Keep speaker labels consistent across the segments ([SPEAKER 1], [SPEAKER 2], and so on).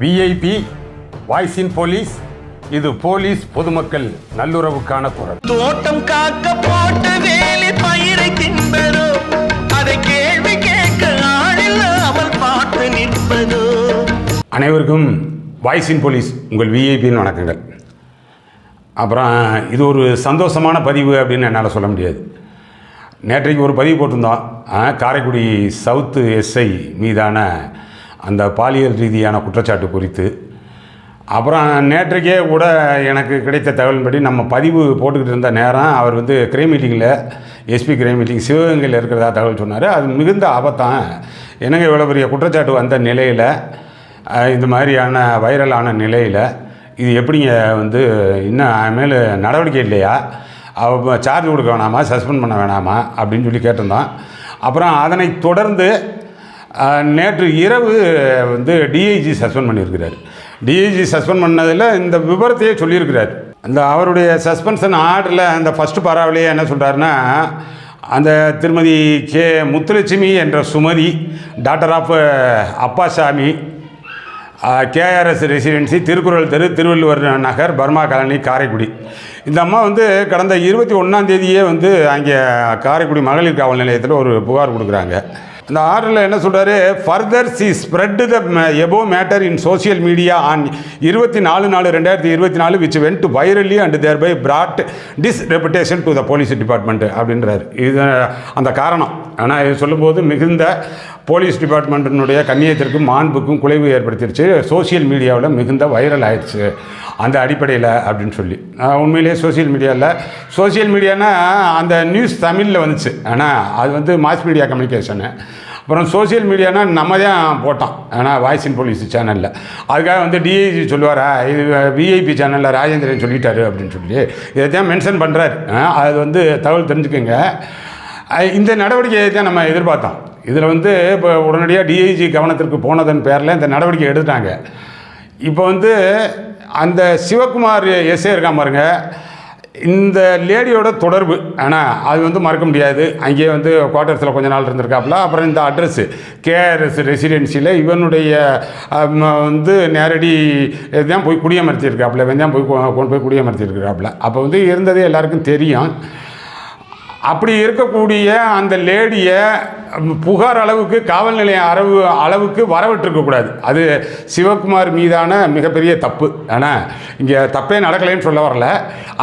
[SPEAKER 1] VIP voice in police இது police பொதுமக்கள் நல்லுறவுக்கான குரல்.
[SPEAKER 2] தோட்டம் காக்க போட்ட வேலி பயிரை தின்பதோ அதை கேள்வி கேட்க ஆளில்லாமல் பார்த்து நிற்பதோ.
[SPEAKER 1] அனைவருக்கும் வாய்ஸ் இன் போலீஸ் உங்கள் விஐபின்னு வணக்கங்கள். அப்புறம் இது ஒரு சந்தோஷமான பதிவு அப்படின்னு என்னால் சொல்ல முடியாது. நேற்றைக்கு ஒரு பதிவு போட்டிருந்தோம். காரைக்குடி சவுத்து எஸ்ஐ மீதான அந்த பாலியல் ரீதியான குற்றச்சாட்டு குறித்து. அப்புறம் நேற்றைக்கே கூட எனக்கு கிடைத்த தகவலின்படி நம்ம பதிவு போட்டுக்கிட்டு இருந்த நேரம் அவர் வந்து கிரை மீட்டிங்கில் எஸ்பி கிரை மீட்டிங் சிவகங்கையில் இருக்கிறதா தகவல் சொன்னார். அது மிகுந்த ஆபத்தான். என்னங்க இவ்வளோ பெரிய குற்றச்சாட்டு வந்த நிலையில் இந்த மாதிரியான வைரலான நிலையில் இது எப்படிங்க வந்து இன்னும் மேலே நடவடிக்கை இல்லையா? அவ சார்ஜ் கொடுக்க வேணாமா? சஸ்பெண்ட் பண்ண வேணாமா? அப்படின்னு சொல்லி கேட்டிருந்தோம் அப்புறம் அதனை தொடர்ந்து நேற்று இரவு வந்து டிஐஜி சஸ்பெண்ட் பண்ணியிருக்கிறார். டிஐஜி சஸ்பெண்ட் பண்ணதில் இந்த விபரத்தையே சொல்லியிருக்கிறார். அந்த அவருடைய சஸ்பென்ஷன் ஆர்டரில் அந்த ஃபஸ்ட்டு பராவிலேயே என்ன சொல்கிறாருன்னா அந்த திருமதி கே. முத்துலட்சுமி என்ற Sumathi doctor of Appasamy KRS residency Thirukkural தெரு திருவள்ளுவர் நகர் பர்மா காலனி காரைக்குடி. இந்த அம்மா வந்து கடந்த இருபத்தி ஒன்றாம் தேதியே வந்து அங்கே காரைக்குடி மகளிர் காவல் நிலையத்தில் ஒரு புகார் கொடுக்குறாங்க. இந்த ஆர்டரில் என்ன சொல்கிறாரு further she spread the above matter in social media on இருபத்தி நாலு நாலு ரெண்டாயிரத்தி இருபத்தி நாலு which went virally and thereby brought disreputation to the police department அப்படின்றார். இது அந்த காரணம். ஆனால் இது சொல்லும்போது மிகுந்த போலீஸ் டிபார்ட்மெண்ட்டினுடைய கண்ணியத்திற்கும் மாண்புக்கும் குலைவு ஏற்படுத்திடுச்சு சோஷியல் மீடியாவில் மிகுந்த வைரல் ஆயிடுச்சு. அந்த அடிப்படையில் அப்படின்னு சொல்லி. உண்மையிலேயே சோஷியல் மீடியாவில் சோஷியல் மீடியானா அந்த நியூஸ் தமிழில் வந்துச்சு. ஆனால் அது வந்து மாஸ் மீடியா கம்யூனிகேஷனு அப்புறம் சோஷியல் மீடியானா நம்ம தான் போட்டோம். ஆனால் வாய்ஸ் இன் போலீஸ் சேனலில் அதுக்காக வந்து டிஐஜி சொல்லுவாரா இது விஐபி சேனலில் ராஜேந்திரன் சொல்லிட்டாரு அப்படின்னு சொல்லி. இதை தான் மென்ஷன் பண்ணுறாரு அது வந்து தகவல் தெரிஞ்சுக்கோங்க. இந்த நடவடிக்கையை தான் நம்ம எதிர்பார்த்தோம். இதில் வந்து இப்போ உடனடியாக டிஐஜி கவனத்திற்கு போனதன் பேரில் இந்த நடவடிக்கை எடுத்துட்டாங்க. இப்போ வந்து அந்த சிவகுமார் எஸ்ஏ இருக்கான் பாருங்க. இந்த லேடியோட தொடர்பு ஆனால் அது வந்து மறக்க முடியாது. அங்கேயே வந்து குவார்ட்டர்ஸில் கொஞ்ச நாள் இருந்திருக்காப்புல. அப்புறம் இந்த அட்ரஸ்ஸு கேஆர்எஸ் ரெசிடென்சியில் இவனுடைய வந்து நேரடி இதுதான் போய் குடியமர்த்தியிருக்காப்புல இவன் தான் போய் கொண்டு போய் குடியமர்த்தியிருக்கிறாப்புல அப்போ வந்து இருந்தது எல்லாருக்கும் தெரியும். அப்படி இருக்கக்கூடிய அந்த லேடியை புகார் அளவுக்கு காவல் நிலையம் அளவு அளவுக்கு வரவிட்டிருக்கக்கூடாது அது சிவகுமார் மீதான மிகப்பெரிய தப்பு. ஆனால் இங்கே தப்பே நடக்கலைன்னு சொல்ல வரல.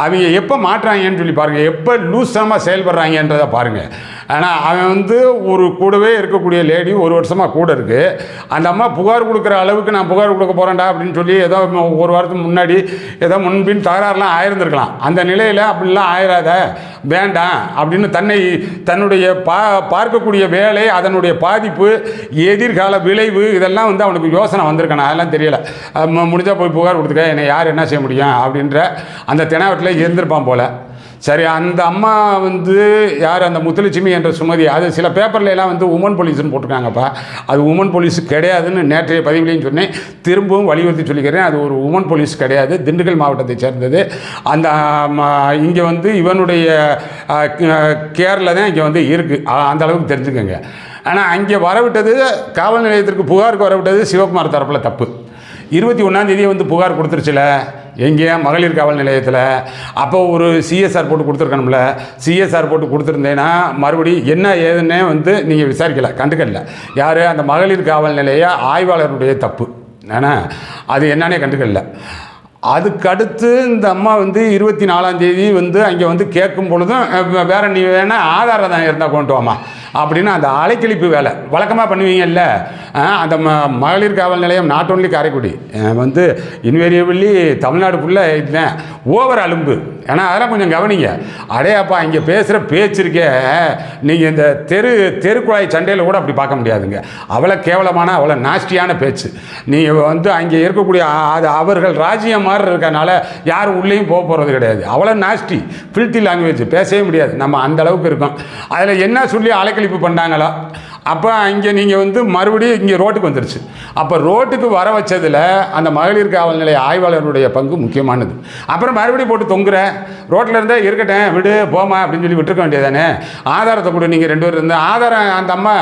[SPEAKER 1] அவங்க எப்போ மாட்டுறாங்கன்னு சொல்லி பாருங்கள் எப்போ லூசமாக செயல்படுறாங்கன்றதை பாருங்கள் ஆனால் அவன் வந்து ஒரு கூடவே இருக்கக்கூடிய லேடி ஒரு வருஷமாக கூட இருக்குது அந்த அம்மா புகார் கொடுக்குற அளவுக்கு நான் புகார் கொடுக்க போகிறேன்டா அப்படின்னு சொல்லி ஏதோ ஒரு வாரத்துக்கு முன்னாடி ஏதோ முன்பின் தகராறுலாம் ஆயிருந்திருக்கலாம். அந்த நிலையில் அப்படிலாம் ஆயிராத வேண்டாம் அப்படின்னு தன்னை தன்னுடைய பா பார்க்கக்கூடிய வேலை அதனுடைய பாதிப்பு எதிர்கால விளைவு இதெல்லாம் வந்து அவனுக்கு யோசனை வந்திருக்கணும் அதெல்லாம் தெரியல. முடிஞ்சால் போய் புகார் கொடுத்துக்க என்னை யார் என்ன செய்ய முடியும் அப்படின்ற அந்த தினாவட்டில் இருந்திருப்பான் போல். சரி அந்த அம்மா வந்து யார் அந்த முத்துலட்சுமி என்ற சுமதி அது சில பேப்பர்ல எல்லாம் வந்து உமன் போலீஸ்னு போட்டிருக்காங்கப்பா. அது உமன் போலீஸ் கிடையாதுன்னு நேற்றைய பதிவுலையும் சொன்னேன். திரும்பவும் வலியுறுத்தி சொல்லிக்கிறேன். அது ஒரு உமன் போலீஸ் கிடையாது. திண்டுக்கல் மாவட்டத்தை சேர்ந்தது. அந்த இங்கே வந்து இவனுடைய கேரில் தான் இங்கே வந்து இருக்குது அந்த அளவுக்கு தெரிஞ்சுக்கோங்க. ஆனால் அங்கே வரவிட்டது காவல் நிலையத்திற்கு புகாருக்கு வரவிட்டது சிவகுமார் தரப்பில் தப்பு. இருபத்தி ஒன்றாந்தேதியே வந்து புகார் கொடுத்துருச்சுல. எங்கேயா மகளிர் காவல் நிலையத்தில் அப்போ ஒரு சிஎஸ்ஆர் போட்டு கொடுத்துருக்கணும்ல சிஎஸ்ஆர் போட்டு கொடுத்துருந்தேன்னா மறுபடி என்ன ஏதுன்னே வந்து நீங்கள் விசாரிக்கல கண்டுக்கல. யார்? அந்த மகளிர் காவல் நிலைய ஆய்வாளருடைய தப்பு. ஏன்னா அது என்னன்னே கண்டுக்கல. அதுக்கடுத்து இந்த அம்மா வந்து இருபத்தி நாலாம் தேதி வந்து அங்கே வந்து கேட்கும் பொழுதும் வேறு நீ வேணால் ஆதாரம் தான் இருந்தால் கொண்டு வாமா அப்படின்னு அந்த அலைக்கழிப்பு வேலை. வழக்கமாக பண்ணுவீங்கல்ல. அந்த ம மகளிர் காவல் நிலையம் நாட் ஒன்லி காரைக்குடி. வந்து இன்வேரியபிளி தமிழ்நாடு ஃபுல்லாக இதுதான் ஓவர் அலும்பு. ஏன்னா அதெல்லாம் கொஞ்சம் கவனிங்க. அடையாப்பா இங்கே பேசுகிற பேச்சு இருக்கே. நீங்கள் இந்த தெரு தெருக்குழாய் சண்டையில் கூட அப்படி பார்க்க முடியாதுங்க. அவ்வளோ கேவலமான அவ்வளோ நாஸ்டியான பேச்சு. நீங்கள் வந்து அங்கே இருக்கக்கூடிய அது அவர்கள் ராஜ்யம் மாதிரி இருக்கனால யாரும் உள்ளேயும் போக போகிறது கிடையாது. அவ்வளோ நாஸ்டி ஃபில்த்தி லாங்குவேஜ் பேசவே முடியாது. நம்ம அந்த அளவுக்கு இருக்கோம். அதில் என்ன சொல்லி அலைக்கழிப்பு பண்ணாங்களா? அப்போ இங்கே நீங்கள் வந்து மறுபடியும் இங்கே ரோட்டுக்கு வந்துருச்சு. அப்போ ரோட்டுக்கு வர வச்சதில் அந்த மகளிர் காவல் நிலைய ஆய்வாளருடைய பங்கு முக்கியமானது. அப்புறம் மறுபடியும் போட்டு தொங்குற. ரோட்டில் இருந்தால் இருக்கட்டும் விடு போமா அப்படின்னு சொல்லி விட்டுருக்க வேண்டியதானே ஆதாரத்தை கொடு நீங்கள் ரெண்டு பேரும் இருந்தால் ஆதாரம் அந்த அம்மா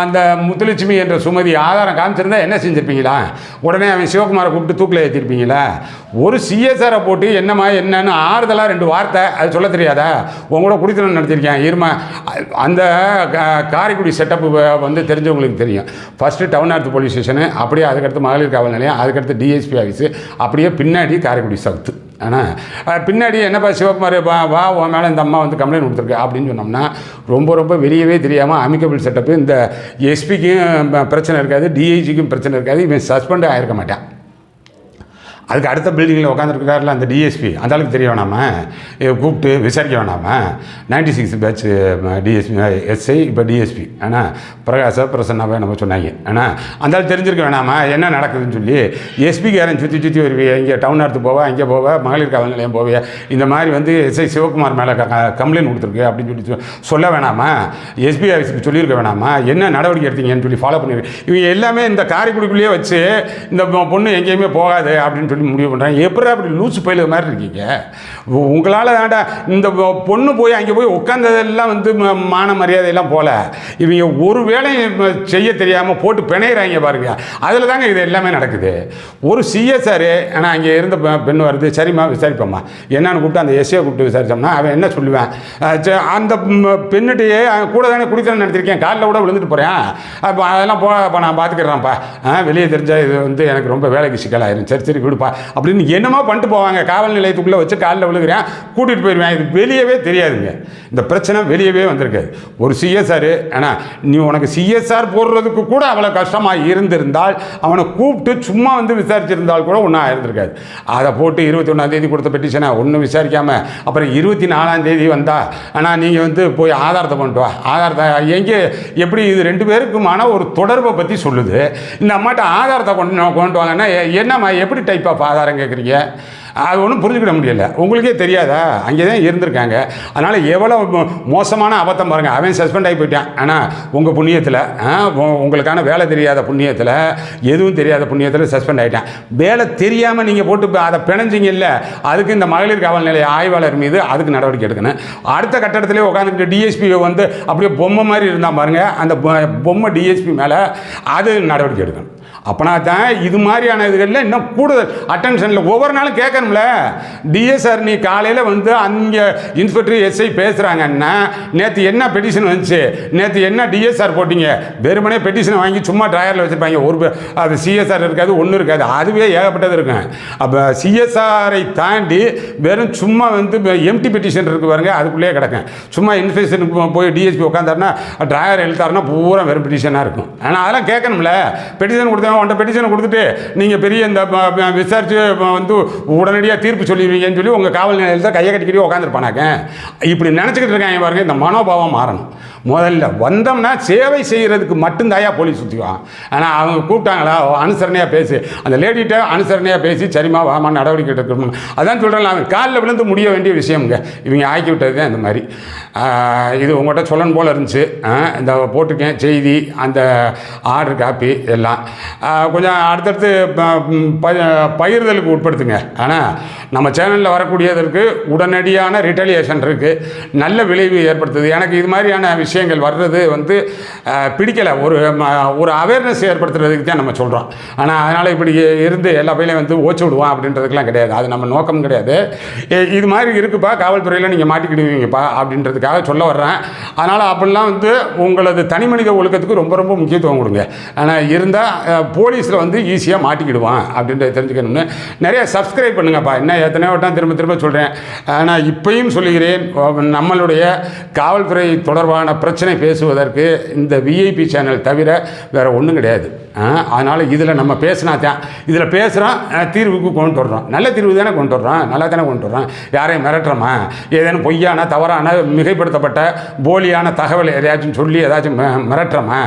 [SPEAKER 1] அந்த முத்துலட்சுமி என்ற சுமதி ஆதாரம் காமிச்சிருந்தா என்ன செஞ்சுருப்பீங்களா? உடனே அவன் சிவகுமாரை கூப்பிட்டு தூக்கில் ஏற்றிருப்பீங்களா ஒரு சிஎஸ்ஆரை போட்டு என்னம்மா என்னன்னு ஆறுதலாக ரெண்டு வார்த்தை அது சொல்ல தெரியாதா? உங்களோட குடித்தனம் நடத்திருக்கேன் இருமா. அந்த கா- காரைக்குடி செட்டப்பு வந்து தெரிஞ்சவங்களுக்கு தெரியும். First town north police station அப்படியே அதுக்கடுத்து மகளிர் காவல் நிலையம் அதுக்கடுத்து டிஎஸ்பி ஆஃபீஸு அப்படியே பின்னாடி காரைக்குடி சவுத்து ஆனால் பின்னாடி என்னப்பா சிவகுமார் வா வா உன் மேலே இந்த அம்மா வந்து கம்ப்ளைண்ட் கொடுத்துருக்கு அப்படின்னு சொன்னோம்னா ரொம்ப ரொம்ப வெளியவே தெரியாமல் அமிக்கபிள் செட்டப்பு இந்த எஸ்பிக்கும் பிரச்சனை இருக்காது டிஐஜிக்கும் பிரச்சனை இருக்காது இவன் சஸ்பெண்ட் ஆகிருக்க மாட்டான். அதுக்கு அடுத்த பில்டிங்கில் உட்காந்துருக்காருல அந்த டிஎஸ்பி அந்த அளவுக்கு தெரிய வேணாமா கூப்பிட்டு விசாரிக்க வேணாமா ninety six batch DSP SI இப்போ டிஎஸ்பி ஆனால் பிரகாச பிரசன்னாவே நம்ம சொன்னாங்க. ஆனால் அந்த ஆள் தெரிஞ்சிருக்க வேணாமா என்ன நடக்குதுன்னு சொல்லி எஸ்பிக்காரன் சுற்றி சுற்றி வருவிய இங்கே டவுன் அடுத்து போவா இங்கே போவா மகளிர் காவல் நிலையம் போவியா இந்த மாதிரி வந்து எஸ்ஐ சிவகுமார் மேலே கம்ப்ளைண்ட் கொடுத்துருக்கு அப்படின்னு சொல்லி சொ- சொல்ல வேணாமா எஸ்பி ஆஃபீஸுக்கு சொல்லியிருக்க வேணாமா என்ன நடவடிக்கை எடுத்தீங்கன்னு சொல்லி ஃபாலோ பண்ணிருக்கு இவங்க எல்லாமே இந்த காரைக்குடிக்குள்ளேயே வச்சு இந்த பொண்ணு எங்கேயுமே போகாது அப்படின்னு சொல்லி முடிவு பண்ணுறாங்க எப்படி அப்படி லூசு பயில மாதிரி இருக்கீங்க? உங்களால் வேண்டாம் இந்த பொண்ணு போய் அங்கே போய் உட்காந்ததெல்லாம் வந்து மான மரியாதையெல்லாம் போல. இவங்க ஒரு வேலையும் செய்ய தெரியாமல் போட்டு பிணையிறாங்க பாருங்க. அதில் தாங்க இது எல்லாமே நடக்குது. ஒரு சிஎஸ்ஆர் ஆனால் அங்கே இருந்த பெண் வருது. சரிம்மா விசாரிப்போம்மா. என்னன்னு கூப்பிட்டு அந்த எஸ்ஏ கூப்பிட்டு விசாரித்தோம்னா அவன் என்ன சொல்லுவேன்? அந்த ம், பெண்ணுகிட்டயே அவன் கூட தானே குடித்தனம் நடத்திருக்கேன். காலில் கூட விழுந்துட்டு போகிறேன் அப்போ அதெல்லாம் போ நான் பார்த்துக்கிறேன்ப்பா வெளியே தெரிஞ்சால் இது வந்து எனக்கு ரொம்ப வேலைக்கு சிக்கலாயிரும். சரி சரி விடுப்பா. அப்படின்னு என்னமோ பண்ணிட்டு போவாங்க. காவல் நிலையத்துக்குள்ளே வச்சு காலில் விழுகிறேன். கூட்டிகிட்டு போயிடுவேன். இது வெளியவே தெரியாதுங்க. இந்த பிரச்சனை வெளியவே வந்திருக்காது ஒரு சிஎஸ்ஆர் ஆனால் நீ உனக்கு சிஎஸ்ஆர் போடுறதுக்கு கூட அவ்வளோ கஷ்டமாக இருந்திருந்தால் அவனை கூப்பிட்டு சும்மா வந்து விசாரிச்சிருந்தால் கூட ஒன்றும் ஆயிருந்திருக்காது. அதை போட்டு இருபத்தி ஒன்றாம் தேதி கொடுத்த பெட்டிஷனை ஒன்றும் விசாரிக்காமல் அப்புறம் இருபத்தி நாலாம் தேதி வந்தா ஆனால் நீங்கள் வந்து போய் ஆதாரத்தை கொண்டு வா. ஆதாரத்தை எங்கே எப்படி இது ரெண்டு பேருக்குமான ஒரு தொடர்பை பற்றி சொல்லுது. இந்த அம்மாட்ட ஆதாரத்தை கொண்டு கொண்டு வாங்கன்னா என்னம்மா எப்படி டைப் ஆஃப் ஆதாரம் கேட்குறீங்க. அது ஒன்றும் புரிஞ்சுக்கிட முடியல. உங்களுக்கே தெரியாதா? அங்கே தான் இருந்திருக்காங்க. அதனால் எவ்வளோ மோசமான அபத்தம் பாருங்கள் அவன் சஸ்பெண்ட் ஆகி போயிட்டான். ஆனால் உங்கள் புண்ணியத்தில் உங்களுக்கான வேலை தெரியாத புண்ணியத்தில் எதுவும் தெரியாத புண்ணியத்தில் சஸ்பெண்ட் ஆகிட்டான் வேலை தெரியாமல் நீங்கள் போட்டு அதை பிணைஞ்சிங்கல்ல அதுக்கு இந்த மகளிர் காவல் நிலைய ஆய்வாளர் மீது அதுக்கு நடவடிக்கை எடுக்கணும். அடுத்த கட்டடத்திலே உட்காந்துக்கிட்டு டிஎஸ்பி வந்து அப்படியே பொம்மை மாதிரி இருந்தால் பாருங்கள் அந்த பொம்மை டிஎஸ்பி மேலே அது நடவடிக்கை எடுக்கணும். அப்போனா தான் இது மாதிரியான இதுகளில் இன்னும் கூடுதல் அட்டென்ஷனில் ஒவ்வொரு நாளும் கேட்கணும்ல. டிஎஸ்ஆர் நீ காலையில் வந்து அங்கே இன்ஸ்பெக்டர் எஸ்ஐ பேசுகிறாங்கன்னா நேற்று என்ன பெட்டிஷன் வந்துச்சு? நேற்று என்ன டிஎஸ்ஆர் போட்டிங்க? வெறுமனே பெட்டிஷனை வாங்கி சும்மா ட்ராயரில் வச்சுருப்பாங்க. ஒரு பே- அது சிஎஸ்ஆர் இருக்காது ஒன்றும் இருக்காது. அதுவே ஏகப்பட்டது இருக்கும். அப்போ சிஎஸ்ஆரை தாண்டி வெறும் சும்மா வந்து எம்டி பெட்டிஷன் இருக்கு பாருங்க அதுக்குள்ளேயே கிடக்கும். சும்மா இன்ஸ்பெக்ஷனுக்கு போய் டிஎஸ்பி உட்காந்தாருன்னா ட்ராயர் எழுத்தாருன்னா பூரா வெறும் பெட்டிஷனாக இருக்கும். ஆனால் அதெல்லாம் கேட்கணும்ல. பெட்டிஷன் கொடுத்தா கொடுத்தவன் பெட்டிஷனை கொடுத்துட்டு நீங்கள் பெரிய இந்த விசாரித்து விசாரிச்சு வந்து உடனடியாக தீர்ப்பு சொல்லிடுவீங்கன்னு சொல்லி உங்கள் காவல் நிலையத்தில் கையை கட்டிக்கிட்டே உட்காந்துருப்பானாக்க இப்படி நினச்சிக்கிட்டு இருக்காங்க பாருங்க இந்த மனோபாவம் மாறணும். முதல்ல வந்தோம்னா சேவை செய்கிறதுக்கு மட்டும்தாயா போலீஸ் சுற்றிவான் ஆனால் அவங்க கூப்பிட்டாங்களா அனுசரணையாக பேசி. அந்த லேடிகிட்ட அனுசரணையாக பேசி சரிம்மா வாமா நடவடிக்கை எடுக்கணும் அதான் சொல்கிறேன் அவன் காலில் விழுந்து முடிய வேண்டிய விஷயம்ங்க. இவங்க ஆக்கி விட்டது தான் இந்த மாதிரி. இது உங்கள்கிட்ட சொல்லணும் போல் இருந்துச்சு. இந்த போட்டிருக்கேன் செய்தி அந்த ஆர்டர் காப்பி எல்லாம் கொஞ்சம் அடுத்தடுத்து ப- ப- பகிர்தலுக்கு உட்படுத்துங்க. ஆனால் நம்ம சேனலில் வரக்கூடியதற்கு உடனடியான ரிட்டலியேஷன் இருக்குது நல்ல விளைவு ஏற்படுத்துது. எனக்கு இது மாதிரியான விஷயங்கள் வர்றது வந்து பிடிக்கலை. ஒரு ம- ஒரு அவேர்னஸ் ஏற்படுத்துறதுக்கு தான் நம்ம சொல்கிறோம் ஆனால் அதனால் இப்படி இருந்து எல்லா பையிலையும் வந்து ஓச்சு விடுவோம் அப்படின்றதுக்கெலாம் கிடையாது. அது நம்ம நோக்கம் கிடையாது. இது மாதிரி இருக்குப்பா காவல்துறையில் நீங்கள் மாட்டிக்கிடுவீங்கப்பா அப்படின்றதுக்காக சொல்ல வர்றேன். அதனால் அப்படிலாம் வந்து உங்களது தனி மனித ஒழுக்கத்துக்கு ரொம்ப ரொம்ப முக்கியத்துவம் கொடுங்க. ஆனால் இருந்தால் போலீஸில் வந்து ஈஸியாக மாட்டிக்கிடுவான் அப்படின்றத தெரிஞ்சுக்கணும்னு நிறைய சப்ஸ்கிரைப் பண்ணுங்கப்பா. என்ன எத்தனையோ வட்டம் திரும்ப திரும்ப சொல்கிறேன் ஆனால் இப்பையும் சொல்லுகிறேன் நம்மளுடைய காவல்துறை தொடர்பான பிரச்சனை பேசுவதற்கு இந்த விஐபி சேனல் தவிர வேறு ஒன்றும் கிடையாது. அதனால் இதில் நம்ம பேசினா தான் இதில் பேசுகிறோம் தீர்வுக்கு கொண்டு வர்றோம் நல்ல தீர்வு தானே கொண்டு வர்றோம் நல்லா தானே கொண்டு வர்றோம் யாரையும் மிரட்டுறோமா? ஏதேனும் பொய்யான தவறான மிகைப்படுத்தப்பட்ட போலியான தகவல் எதையாச்சும் சொல்லி ஏதாச்சும் மிரட்டுறோமா?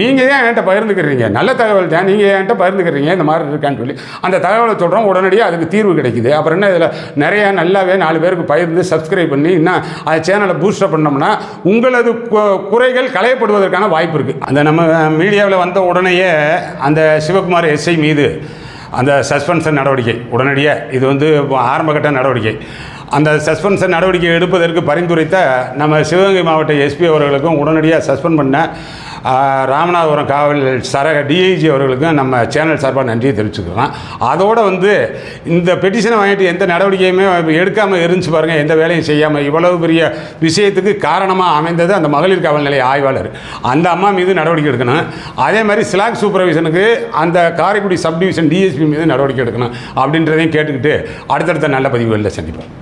[SPEAKER 1] நீங்கள் ஏன் என்கிட்ட பகிர்ந்துக்கிறீங்க? நல்ல தகவல் தான் நீங்கள் என்கிட்ட பகிர்ந்துக்கிறீங்க? இந்த மாதிரி இருக்கான்னு சொல்லி. அந்த தகவலை சொல்கிறோம் உடனடியாக அதுக்கு தீர்வு கிடைக்குது. அப்புறம் என்ன இதில் நிறைய நல்லாவே நாலு பேருக்கு பகிர்ந்து சப்ஸ்கிரைப் பண்ணி இன்னும் அந்த சேனலை பூஸ்டப் பண்ணோம்னா உங்களது குறைகள் களையப்படுவதற்கான வாய்ப்பு இருக்குது அந்த நம்ம மீடியாவில் வந்த உடனேயே அந்த சிவகுமார் எஸ்ஐ மீது அந்த சஸ்பென்ஷன் நடவடிக்கை உடனடியாக இது வந்து ஆரம்பகட்ட நடவடிக்கை. அந்த சஸ்பென்ஷன் நடவடிக்கை எடுப்பதற்கு பரிந்துரைத்த நம்ம சிவகங்கை மாவட்ட எஸ்பி அவர்களுக்கும் உடனடியாக சஸ்பெண்ட் பண்ண ராமநாதபுரம் காவல் சரக டிஐஜி அவர்களுக்கும் நம்ம சேனல் சார்பாக நன்றியை தெரிவிச்சுக்கலாம் அதோடு வந்து இந்த பெட்டிஷனை வாங்கிட்டு எந்த நடவடிக்கையுமே எடுக்காமல் இருந்துச்சு பாருங்கள் எந்த வேலையும் செய்யாமல் இவ்வளவு பெரிய விஷயத்துக்கு காரணமாக அமைந்தது அந்த மகளிர் காவல் நிலைய ஆய்வாளர். அந்த அம்மா மீது நடவடிக்கை எடுக்கணும். அதே மாதிரி ஸ்லாக் சூப்பர்விஷனுக்கு அந்த காரைக்குடி சப் டிவிஷன் டிஎஸ்பி மீது நடவடிக்கை எடுக்கணும் அப்படின்றதையும் கேட்டுக்கிட்டு அடுத்தடுத்த நல்ல பதிவுகளில் சந்திப்போம்.